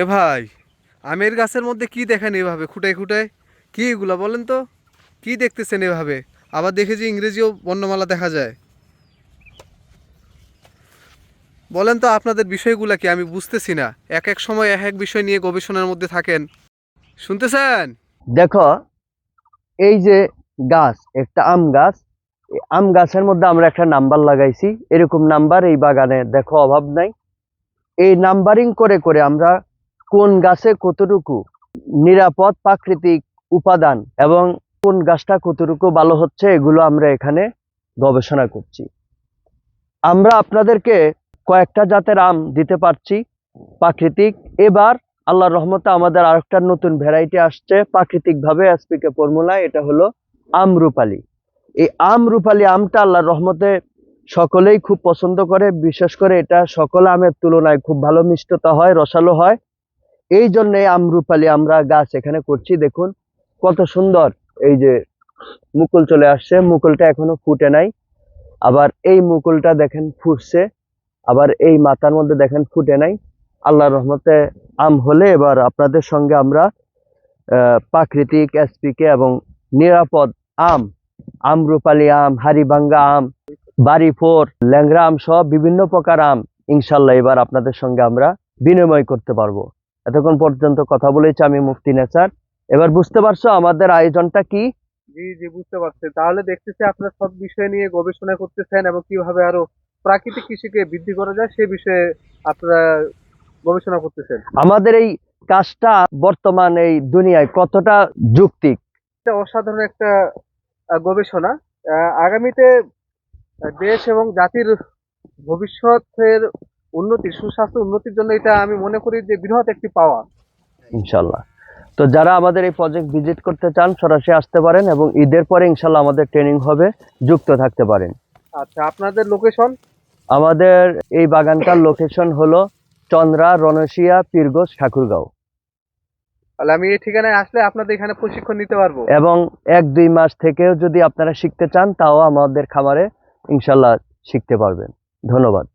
এ ভাই, আমের গাছের মধ্যে কি দেখেন এভাবে? খুঁটায় খুঁটায়? কি এগুলা বলেন তো? কি দেখতেছেন এভাবে? আবার দেখেছি ইংরেজিও বর্ণমালা দেখা যায়। বলেন তো আপনাদের বিষয়গুলা কি? আমি বুঝতেছি না। এক এক সময় এক এক বিষয় নিয়ে গবেষণার মধ্যে থাকেন। শুনতেছেন? দেখো, এই যে গাছ, একটা আম গাছ আম গাছের মধ্যে আমরা একটা নাম্বার লাগাইছি। এরকম নাম্বার এই বাগানে দেখো অভাব নাই। এই নাম্বারিং করে করে আমরা কোন গাছে কতটুকু নিরাপদ প্রাকৃতিক উপাদান এবং কোন গাছটা কতটুকু ভালো হচ্ছে, এগুলো আমরা এখানে গবেষণা করছি। আমরা আপনাদেরকে কয়েকটা জাতের আম দিতে পারছি, প্রাকৃতিক। এবার আল্লাহর রহমতে আমাদের আরেকটা নতুন ভ্যারাইটি আসছে প্রাকৃতিকভাবে এসপিকে ফর্মুলায় এটা হলো আম আমরুপালি এই আমরুপালি আমটা আল্লাহর রহমতে সকলেই খুব পছন্দ করে, বিশেষ করে এটা সকল আমের তুলনায় খুব ভালো মিষ্টতা হয়, রসালো হয়। এই জন্য আমরুপালি আমরা গাছ এখানে করছি। দেখুন, কত সুন্দর এই যে মুকুল চলে আসছে। মুকুলটা এখনও ফুটে নাই। আবার এই মুকুলটা দেখেন ফুটছে। আবার এই মাথার মধ্যে দেখেন ফুটে নাই। আল্লাহ রহমতে আম হলে এবার আপনাদের সঙ্গে আমরা প্রাকৃতিক এসপিকে এবং নিরাপদ আম, আমরুপালি আম হারিভাঙ্গা আম বাড়ি ফোর ল্যাংরা আম সব বিভিন্ন প্রকার আম ইনশাল্লাহ এবার আপনাদের সঙ্গে আমরা বিনিময় করতে পারব। এতক্ষণ পর্যন্ত কথা বলেছি আমি মুফতি নেচার এবার বুঝতে পারছ আমাদের আয়োজনটা কি? জি জি বুঝতে পারছি। তাহলে দেখতেছি আপনার সব বিষয় নিয়ে গবেষণা করতেছেন এবং কীভাবে আরও প্রাকৃতিক কৃষিকে বৃদ্ধি করা যায় সে বিষয়ে আপনারা গবেষণা করতেছেন। আমাদের এই কাজটা বর্তমান এই দুনিয়ায় কতটা যুক্তিক? এটা অসাধারণ একটা গবেষণা। আগামীতে দেশ এবং জাতির ভবিষ্যতের উন্নতি সুস্বাস্থ্য উন্নতির জন্য এটা আমি মনে করি যে বৃহৎ একটি পাওয়া ইনশাল্লাহ তো যারা আমাদের এই প্রজেক্ট ভিজিট করতে চান সরাসরি আসতে পারেন এবং ঈদের পরে ইনশাল্লাহ আমাদের ট্রেনিং হবে যুক্ত থাকতে পারেন। আচ্ছা আপনাদের লোকেশন আমাদের এই বাগানটার লোকেশন হলো চন্দ্রা রনসিয়া পীরগোজ ঠাকুরগাঁও। তাহলে আমি এই ঠিকানায় আসলে আপনাদের এখানে প্রশিক্ষণ নিতে পারব। এবং এক দুই মাস থেকেও যদি আপনারা শিখতে চান তাও আমাদের খামারে ইনশাল্লাহ শিখতে পারবেন। ধন্যবাদ।